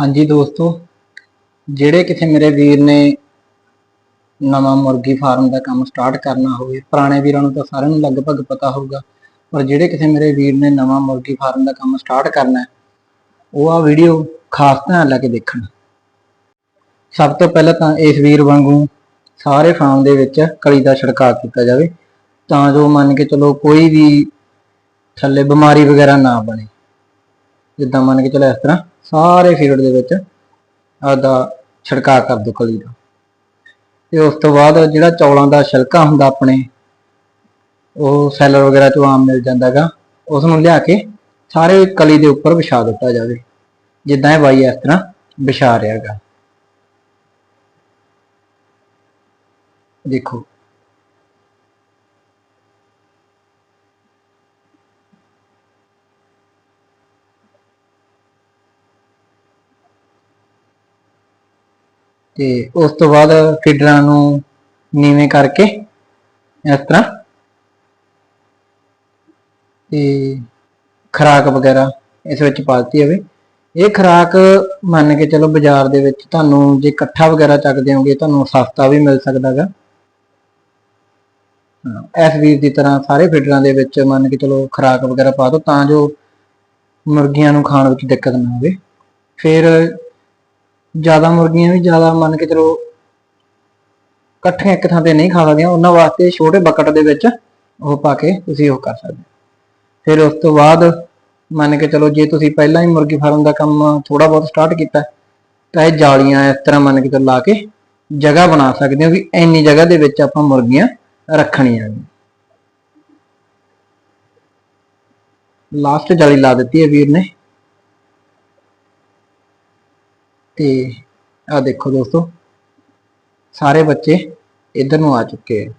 ਹਾਂਜੀ ਦੋਸਤੋ, ਜਿਹੜੇ ਕਿਸੇ ਮੇਰੇ ਵੀਰ ਨੇ ਨਵਾਂ ਮੁਰਗੀ ਫਾਰਮ ਦਾ ਕੰਮ ਸਟਾਰਟ ਕਰਨਾ ਹੋਵੇ, ਪੁਰਾਣੇ ਵੀਰਾਂ ਨੂੰ ਤਾਂ ਸਾਰਿਆਂ ਨੂੰ ਲਗਭਗ ਪਤਾ ਹੋਊਗਾ, ਪਰ ਜਿਹੜੇ ਕਿਸੇ ਮੇਰੇ ਵੀਰ ਨੇ ਨਵਾਂ ਮੁਰਗੀ ਫਾਰਮ ਦਾ ਕੰਮ ਸਟਾਰਟ ਕਰਨਾ, ਉਹ ਆ ਵੀਡੀਓ ਖਾਸ ਧਿਆਨ ਲੈ ਕੇ ਦੇਖਣ। ਸਭ ਤੋਂ ਪਹਿਲਾਂ ਤਾਂ ਇਸ ਵੀਰ ਵਾਂਗੂ ਸਾਰੇ ਫਾਰਮ ਦੇ ਵਿੱਚ ਕਲੀ ਦਾ ਛਿੜਕਾਅ ਕੀਤਾ ਜਾਵੇ, ਤਾਂ ਜੋ ਮੰਨ ਕੇ ਚਲੋ ਕੋਈ ਵੀ ਥੱਲੇ ਬਿਮਾਰੀ ਵਗੈਰਾ ਨਾ ਬਣੇ। ਜਿੱਦਾਂ ਮੰਨ ਕੇ ਚਲੋ ਇਸ ਤਰ੍ਹਾਂ ਸਾਰੇ ਫੀਲਡ ਦੇ ਵਿੱਚ ਆਦਾ ਛਿੜਕਾਅ ਕਰ ਦਿਓ ਕਲੀ ਦਾ। ਤੇ ਉਸ ਤੋਂ ਬਾਅਦ ਜਿਹੜਾ ਚੌਲਾਂ ਦਾ ਛਿਲਕਾ ਹੁੰਦਾ ਆਪਣੇ, ਉਹ ਸੈਲਰ ਵਗੈਰਾ ਚੋਂ ਆਮ ਮਿਲ ਜਾਂਦਾਗਾ ਉਸ ਨੂੰ ਲਿਆ ਕੇ ਸਾਰੇ ਕਲੀ ਦੇ ਉੱਪਰ ਵਿਛਾ ਦਿੱਤਾ ਜਾਵੇ। ਜਿੱਦਾਂ ਇਹ ਬਾਈ ਇਸ ਤਰ੍ਹਾਂ ਵਿਛਾ ਰਿਹਾਗਾ ਦੇਖੋ ਤੇ ਉਸ ਤੋਂ ਬਾਅਦ ਫੀਡਰਾਂ ਨੂੰ ਨੀਵੇਂ ਕਰਕੇ, ਇਸ ਤਰ੍ਹਾਂ। ਤੇ ਖਰਾਕ ਵਗੈਰਾ ਇਸ ਵਿੱਚ ਪਾ ਦਿੱਤੀ ਜਾਵੇ ਇਹ ਖਰਾਕ ਮੰਨ ਕੇ ਚਲੋ ਬਾਜ਼ਾਰ ਦੇ ਵਿੱਚ ਤੁਹਾਨੂੰ ਜੇ ਇਕੱਠਾ ਵਗੈਰਾ ਚੱਕਦੇ ਹੋਗੇ, ਤੁਹਾਨੂੰ ਸਸਤਾ ਵੀ ਮਿਲ ਸਕਦਾਗਾ ਐਸ ਵੀਰ ਦੀ ਤਰ੍ਹਾਂ ਸਾਰੇ ਫੀਡਰਾਂ ਦੇ ਵਿੱਚ ਮੰਨ ਕੇ ਚਲੋ ਖਰਾਕ ਵਗੈਰਾ ਪਾ ਦਿਓ ਤਾਂ ਜੋ ਮੁਰਗੀਆਂ ਨੂੰ ਖਾਣ ਵਿੱਚ ਦਿੱਕਤ ਨਾ ਆਵੇ। ਫਿਰ ਜ਼ਿਆਦਾ ਮੁਰਗੀਆਂ ਵੀ ਜ਼ਿਆਦਾ ਮੰਨ ਕੇ ਚਲੋ ਇਕੱਠੀਆਂ ਇੱਕ ਥਾਂ ਤੇ ਨਹੀਂ ਖਾ ਸਕਦੀਆਂ, ਉਹਨਾਂ ਵਾਸਤੇ ਛੋਟੇ ਬਕਟ ਦੇ ਵਿੱਚ ਉਹ ਪਾ ਕੇ ਤੁਸੀਂ ਉਹ ਕਰ ਸਕਦੇ ਹੋ। ਫਿਰ ਉਸ ਤੋਂ ਬਾਅਦ ਮੰਨ ਕੇ ਚਲੋ ਜੇ ਤੁਸੀਂ ਪਹਿਲਾਂ ਹੀ ਮੁਰਗੀ ਫਾਰਮ ਦਾ ਕੰਮ ਥੋੜਾ ਬਹੁਤ ਸਟਾਰਟ ਕੀਤਾ, ਤਾਂ ਇਹ ਜਾਲੀਆਂ ਇਸ ਤਰ੍ਹਾਂ ਮੰਨ ਕੇ ਚਲੋ ਲਾ ਕੇ ਜਗ੍ਹਾ ਬਣਾ ਸਕਦੇ ਹੋ ਵੀ ਇੰਨੀ ਜਗ੍ਹਾ ਦੇ ਵਿੱਚ ਆਪਾਂ ਮੁਰਗੀਆਂ ਰੱਖਣੀਆਂ ਨੇ ਲਾਸਟ ਜਾਲੀ ਲਾ ਦਿੱਤੀ ਹੈ ਵੀਰ ਨੇ ਤੇ ਆ ਦੇਖੋ ਦੋਸਤੋ ਸਾਰੇ ਬੱਚੇ ਇਧਰ ਨੂੰ ਆ ਚੁੱਕੇ ਆ।